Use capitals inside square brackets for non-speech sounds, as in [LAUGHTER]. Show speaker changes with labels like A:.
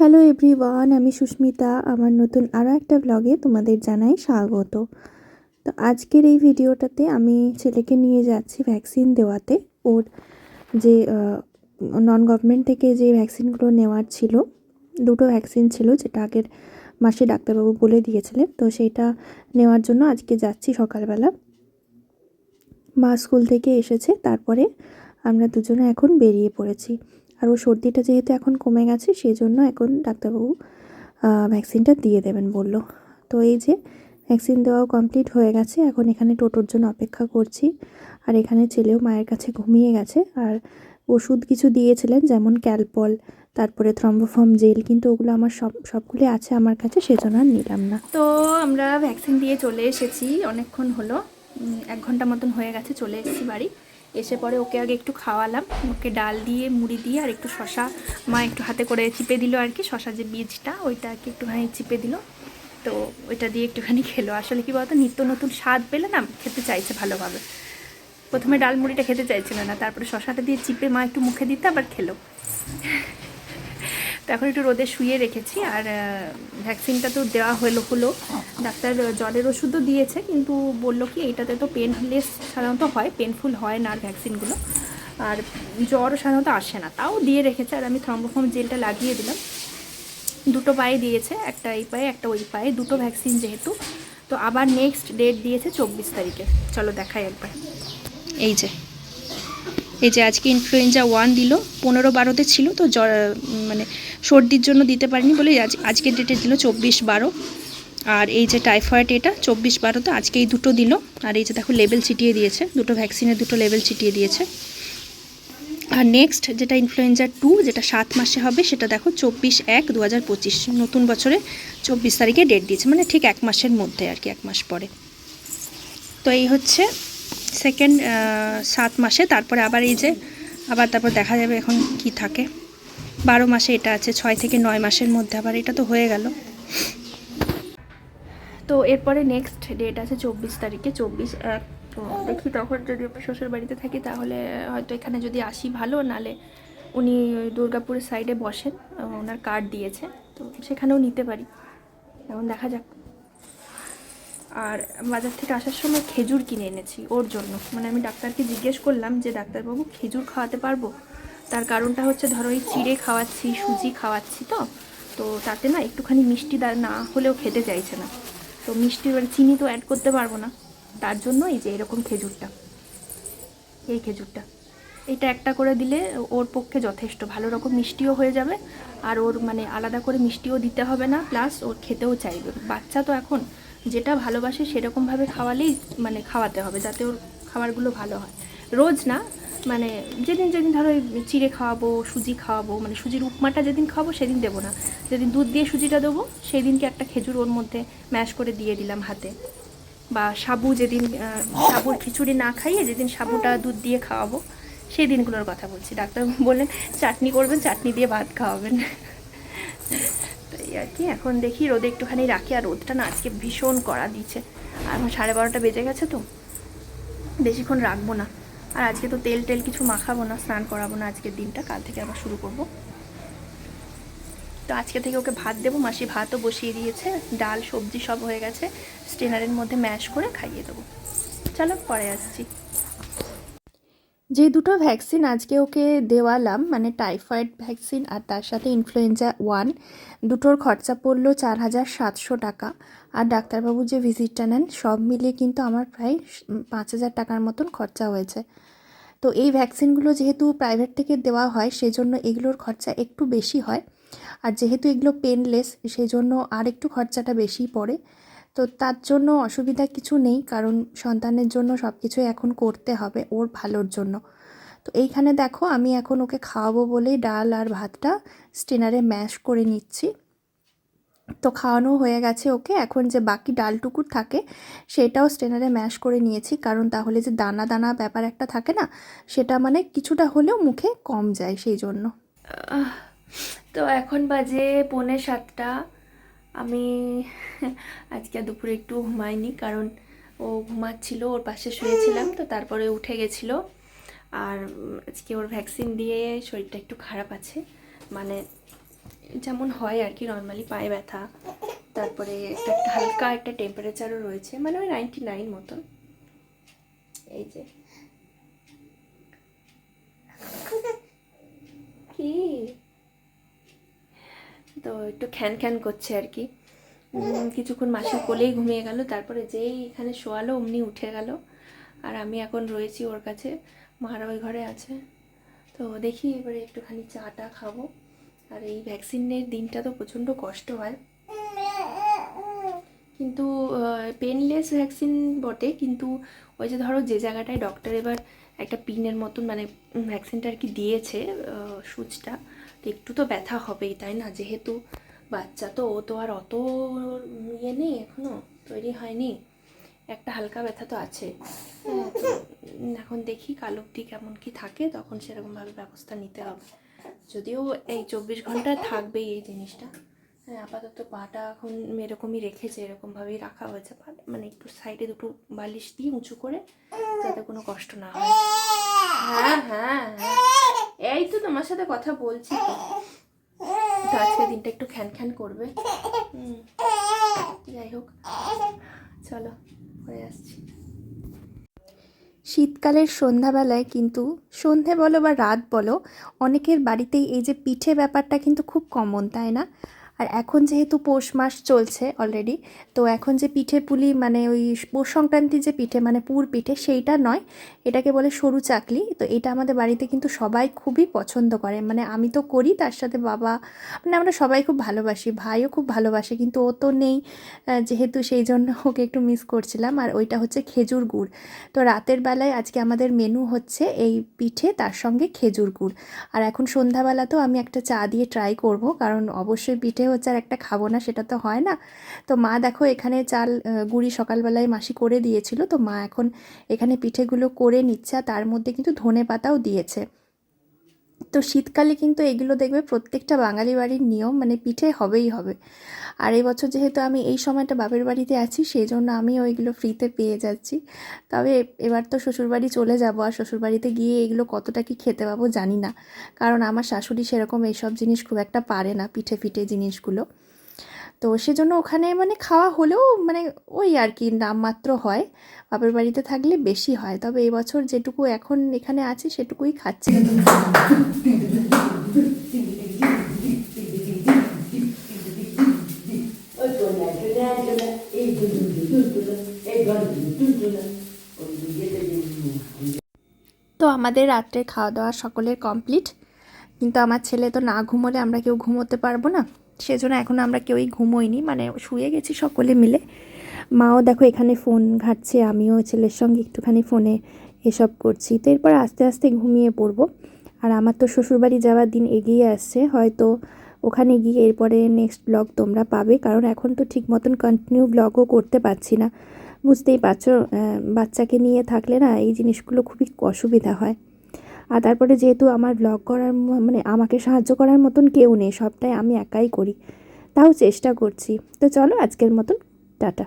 A: Hello everyone আমি সুস্মিতা। আমার নতুন আরও একটা ব্লগে তোমাদের জানাই স্বাগত। তো আজকের এই ভিডিওটাতে আমি ছেলেকে নিয়ে যাচ্ছি ভ্যাকসিন দেওয়াতে। ওর যে নন গভর্নমেন্ট থেকে যে ভ্যাকসিনগুলো নেওয়ার ছিল, দুটো ভ্যাকসিন ছিল যেটা আগের মাসে ডাক্তারবাবু বলে দিয়েছিলেন। তো সেইটা নেওয়ার জন্য আজকে যাচ্ছি সকালবেলা। মা স্কুল থেকে এসেছে, তারপরে আমরা দুজনে এখন বেরিয়ে পড়েছি। আর ওর সর্দিটা যেহেতু এখন কমে গেছে সেই জন্য এখন ডাক্তারবাবু ভ্যাকসিনটা দিয়ে দেবেন বলল। তো এই যে ভ্যাকসিন দেওয়াও কমপ্লিট হয়ে গেছে, এখন এখানে টোটোর জন্য অপেক্ষা করছি। আর এখানে ছেলেও মায়ের কাছে ঘুমিয়ে গেছে। আর ওষুধ কিছু দিয়েছিলেন, যেমন ক্যালপল, তারপরে থ্রম্বোফর্ম জেল, কিন্তু ওগুলো আমার সব, সবগুলি আছে আমার কাছে, সেজন্য আর নিলাম না। তো আমরা ভ্যাকসিন দিয়ে চলে এসেছি, অনেকক্ষণ হলো এক ঘণ্টা মতন হয়ে গেছে, চলে এসেছি বাড়ি। এসে পরে ওকে আগে একটু খাওয়ালাম। ওকে ডাল দিয়ে, মুড়ি দিয়ে আর একটু শশা মা একটু হাতে করে চিপে দিল আর কি শশা যে বীজটা ওইটা আর কি একটুখানি চিপে দিল। তো ওইটা দিয়ে একটুখানি খেলো। আসলে কি বলতো, নিত্য নতুন স্বাদ পেলে না খেতে চাইছে ভালোভাবে। প্রথমে ডাল মুড়িটা খেতে চাইছিল না, তারপরে শশাটা দিয়ে চিপে মা একটু মুখে দিতে আবার খেলো। তো এখন একটু রোদে শুয়ে রেখেছি আর ভ্যাকসিনটা তো দেওয়া হলো হলো। ডাক্তার জ্বরের ওষুধও দিয়েছে, কিন্তু বলল কি এইটাতে তো পেনলেস সাধারণত হয় পেনফুল হয় না আর ভ্যাকসিনগুলো আর জ্বর সাধারণত আসে না, তাও দিয়ে রেখেছে আর আমি থ্রম্বোফর্ম জেলটা লাগিয়ে দিলাম। দুটো পায়ে দিয়েছে, একটা এই পায়ে, একটা ওই পায়ে, দুটো ভ্যাকসিন যেহেতু। তো আবার নেক্সট ডেট দিয়েছে চব্বিশ তারিখে। চলো দেখাই একবার। এই যে এই যে আজকে ইনফ্লুয়েঞ্জা ওয়ান দিল, পনেরো বারোতে ছিল, তো জ্বর মানে সর্দির জন্য দিতে পারিনি বলে আজ, আজকের ডেটে দিল চব্বিশ বারো। আর এই যে টাইফয়েড এটা, চব্বিশ বারোতে আজকে এই দুটো দিল। আর এই যে দেখো লেভেল ছিটিয়ে দিয়েছে, দুটো ভ্যাকসিনের দুটো লেভেল ছিটিয়ে দিয়েছে। আর নেক্সট যেটা ইনফ্লুয়েঞ্জা টু যেটা সাত মাসে হবে, সেটা দেখো চব্বিশ এক দু হাজার পঁচিশ, নতুন বছরে চব্বিশ তারিখে ডেট দিয়েছে। মানে ঠিক এক মাসের মধ্যে আর কি, এক মাস পরে। তো এই হচ্ছে সেকেন্ড সাত মাসে। তারপরে আবার এই যে, আবার তারপর দেখা যাবে এখন কি থাকে। বারো মাসে এটা আছে, ছয় থেকে নয় মাসের মধ্যে আবার এটা তো হয়ে গেল। তো এরপরে নেক্সট ডেট আছে চব্বিশ তারিখে, চব্বিশ এক দেখি তখন যদি আমি শ্বশুর বাড়িতে থাকি তাহলে হয়তো এখানে যদি আসি ভালো, নালে উনি দুর্গাপুরের সাইডে বসেন ওনার কার্ড দিয়েছে, তো সেখানেও নিতে পারি। এখন দেখা যাক। আর বাজার থেকে আসার সময় খেজুর কিনে এনেছি, ওর জন্য। মানে আমি ডাক্তারকে জিজ্ঞেস করলাম যে, ডাক্তারবাবু, খেজুর খাওয়াতে পারব? তার কারণটা হচ্ছে, ধরো এই চিড়ে খাওয়াচ্ছি, সুজি খাওয়াচ্ছি তো তো তাতে না একটুখানি মিষ্টি না হলেও খেতে চাইছে না। তো মিষ্টি মানে চিনি তো অ্যাড করতে পারব না। তার জন্য এই যে এরকম খেজুরটা, এই খেজুরটা। এটা একটা করে দিলে ওর পক্ষে যথেষ্ট। ভালো রকম মিষ্টিও হয়ে যাবে, আর ওর মানে আলাদা করে মিষ্টিও দিতে হবে না, প্লাস ওর খেতেও চাইবে। বাচ্চা তো এখন যেটা ভালোবাসে সেরকমভাবে খাওয়ালেই মানে খাওয়াতে হবে, যাতে ওর খাবারগুলো ভালো হয়। রোজ না মানে যেদিন যেদিন ধরো চিড়ে খাওয়াবো, সুজি খাওয়াবো মানে সুজির উপমাটা যেদিন খাওয়াবো সেদিন দেবো না। যেদিন দুধ দিয়ে সুজিটা দেবো সেই দিনকে একটা খেজুর ওর মধ্যে ম্যাশ করে দিয়ে দিলাম হাতে। বা সাবু যেদিন সাবুর খিচুড়ি না খাইয়ে যেদিন সাবুটা দুধ দিয়ে খাওয়াবো সেই দিনগুলোর কথা বলছি। ডাক্তার বললেন, চাটনি করবেন, চাটনি দিয়ে ভাত খাওয়াবেন। তো এই আর কি, এখন দেখি রোদে একটুখানি রাখি। আর রোদটা না আজকে ভীষণ কড়া দিচ্ছে। আর এখন সাড়ে বারোটা বেজে গেছে তো, বেশিক্ষণ রাখব না। আর আজকে তো তেল টেল কিছু মাখাবো না, স্নান করাবো না আজকের দিনটা, কাল থেকে আবার শুরু করব। তো আজকে থেকে ওকে ভাত দেবো, মাসি ভাতও বসিয়ে দিয়েছে, ডাল, সবজি সব হয়ে গেছে, স্টেনারের মধ্যে ম্যাশ করে খাইয়ে দেবো। চলো পরে আসছি। যে দুটো ভ্যাকসিন আজকে ওকে দেওয়ালাম মানে টাইফয়েড ভ্যাকসিন আর তার সাথে ইনফ্লুয়েঞ্জা ওয়ান দুটোর খরচা পড়ল চার হাজার সাতশো টাকা। আর ডাক্তারবাবু যে ভিজিটটা নেন, সব মিলিয়ে কিন্তু আমার প্রায় পাঁচ হাজার টাকার মতন খরচা হয়েছে। তো এই ভ্যাকসিনগুলো যেহেতু প্রাইভেট থেকে দেওয়া হয়, সেজন্য এগুলোর খরচা একটু বেশি হয়। আর যেহেতু এগুলো পেনলেস সেজন্য আর একটু খরচাটা বেশি পড়ে। তো তার জন্য অসুবিধা কিছু নেই, কারণ সন্তানের জন্য সব কিছুই এখন করতে হবে ওর ভালোর জন্য। তো এইখানে দেখো, আমি এখন ওকে খাওয়াবো বলেই ডাল আর ভাতটা স্টেনারে ম্যাশ করে নিচ্ছি। তো খাওয়ানো হয়ে গেছে ওকে, এখন যে বাকি ডালটুকু থাকে সেটাও স্টেনারে ম্যাশ করে নিয়েছি, কারণ তাহলে যে দানা দানা ব্যাপার একটা থাকে না, সেটা মানে কিছুটা হলেও মুখে কম যায় সেই জন্য। তো এখন বাজে পৌনে সাতটা। আমি [LAUGHS] আজকে দুপুরে একটু ঘুমাইনি, কারণ ও ঘুমাচ্ছিল, ওর পাশে শুয়েছিলাম, তো তারপরে উঠে গেছিল। আর আজকে ওর ভ্যাকসিন দিয়ে শরীরটা একটু খারাপ আছে। মানে
B: যেমন হয় আর কি নর্মালি পায়ে ব্যথা, তারপরে একটা হালকা একটা টেম্পারেচারও রয়েছে মানে ওই নাইনটি নাইন মতন। এই যে। কি? তো একটু খ্যান খ্যান করছে আর কি। কিছুক্ষণ মাসির কোলেই ঘুমিয়ে গেল, তারপরে যেই এখানে শোয়ালো অমনি উঠে গেল। আর আমি এখন রয়েছি ওর কাছে, মারা ওই ঘরে আছে। তো দেখি এবারে একটুখানি চাটা খাব। আর এই ভ্যাকসিনের দিনটা তো প্রচণ্ড কষ্ট হয়। কিন্তু পেনলেস ভ্যাকসিন বটে, কিন্তু ওই যে ধরো যে জায়গাটায় ডক্টর এবার একটা পিনের মতন মানে ভ্যাকসিনটা আর কি দিয়েছে সূচটা, তো একটু তো ব্যথা হবেই, তাই না? যেহেতু বাচ্চা, তো ও তো আর অত ইয়ে নেই এখনও তৈরি হয়নি। একটা হালকা ব্যথা তো আছে। এখন দেখি কাল কেমন কি থাকে, তখন সেরকমভাবে ব্যবস্থা নিতে হবে। যদিও এই চব্বিশ ঘণ্টা থাকবেই এই জিনিসটা। হ্যাঁ আপাতত পাটা এখন এরকমই রেখেছে, এরকমভাবেই রাখা হয়েছে পাটা। মানে একটু সাইডে দুটো বালিশ দিয়ে উঁচু করে যাতে কোনো কষ্ট না হয়। হ্যাঁ হ্যাঁ হ্যাঁ। এই তো তোমার সাথে কথা বলছি তো। আজকে দিনটা একটু খ্যান খ্যান করবে। যাই হোক, চলো, পরে আসছি।
A: শীতকালের সন্ধ্যাবেলায় কিন্তু সন্ধে বলো বা রাত বলো, অনেকের বাড়িতেই এই যে পিঠে ব্যাপারটা কিন্তু খুব কমন তাই না? আর এখন যেহেতু পৌষ মাস চলছে অলরেডি তো এখন যে পিঠে পুলি মানে ওই পৌষ সংক্রান্তি যে পিঠে মানে পুর পিঠে সেইটা নয়, এটাকে বলে সরু চাকলি। তো এটা আমাদের বাড়িতে কিন্তু সবাই খুবই পছন্দ করে। মানে আমি তো করি, তার সাথে বাবা মানে আমরা সবাই খুব ভালোবাসি, ভাইও খুব ভালোবাসে, কিন্তু ও তো নেই যেহেতু সেই জন্য ওকে একটু মিস করছিলাম। আর ওইটা হচ্ছে খেজুর গুড়। তো রাতের বেলায় আজকে আমাদের মেনু হচ্ছে এই পিঠে, তার সঙ্গে খেজুর গুড়। আর এখন সন্ধ্যাবেলাতেও আমি একটা চা দিয়ে ট্রাই করব, কারণ অবশ্যই পিঠে হচ্ছে আর একটা খাব না, সেটা তো হয় না। তো মা দেখো এখানে চাল গুড়ি সকালবেলায় মাসি করে দিয়েছিল। তো মা এখন এখানে পিঠেগুলো করে নিচ্ছে আর তার মধ্যে কিন্তু ধনে পাতাও দিয়েছে। তো শীতকালে কিন্তু এগুলো দেখবে প্রত্যেকটা বাঙালি বাড়ির নিয়ম মানে পিঠে হবেই হবে। আর এই বছর যেহেতু আমি এই সময়টা বাপের বাড়িতে আছি সেই জন্য আমি ওইগুলো ফ্রিতে পেয়ে যাচ্ছি। তবে এবার তো শ্বশুরবাড়ি চলে যাব, আর শ্বশুরবাড়িতে গিয়ে এগুলো কতটা কি খেতে পাবো জানি না। কারণ আমার শাশুড়ি সেরকম এইসব জিনিস খুব একটা পারে না, পিঠে ফিঠে জিনিসগুলো। তো সেজন্য ওখানে মানে খাওয়া হলেও মানে ওই আর কি নামমাত্র হয়। বাপের বাড়িতে থাকলে বেশি হয়। তবে এবছর যেটুকু এখন এখানে আছে সেটুকুই খাচ্ছি। তো আমাদের রাত্রে খাওয়া দাওয়া সকলের কমপ্লিট। কিন্তু আমার ছেলে তো না ঘুমোলে আমরা কেউ ঘুমোতে পারব না। সেজন্য এখন আমরা কেউই ঘুমোইনি মানে শুয়ে গেছি সকলে মিলে। মাও দেখো এখানে ফোন ঘাটছে, আমিও ছেলের সঙ্গে একটুখানি ফোনে এসব করছি। তো এরপর আস্তে আস্তে ঘুমিয়ে পড়ব। আর আমার তো শ্বশুরবাড়ি যাওয়ার দিন এগিয়ে আসছে, হয়তো ওখানে গিয়ে এরপরে নেক্সট ব্লগ তোমরা পাবে। কারণ এখন তো ঠিক মতন কন্টিনিউ ব্লগও করতে পারছি না। বুঝতেই পারছ বাচ্চাকে নিয়ে থাকলে না এই জিনিসগুলো খুবই অসুবিধা হয়। আর তারপরে যেহেতু আমার ব্লগ করার মানে আমাকে সাহায্য করার মতন কেউ নেই, সবটাই আমি একাই করি। তাও চেষ্টা করছি। তো চলো আজকের মতন, টাটা।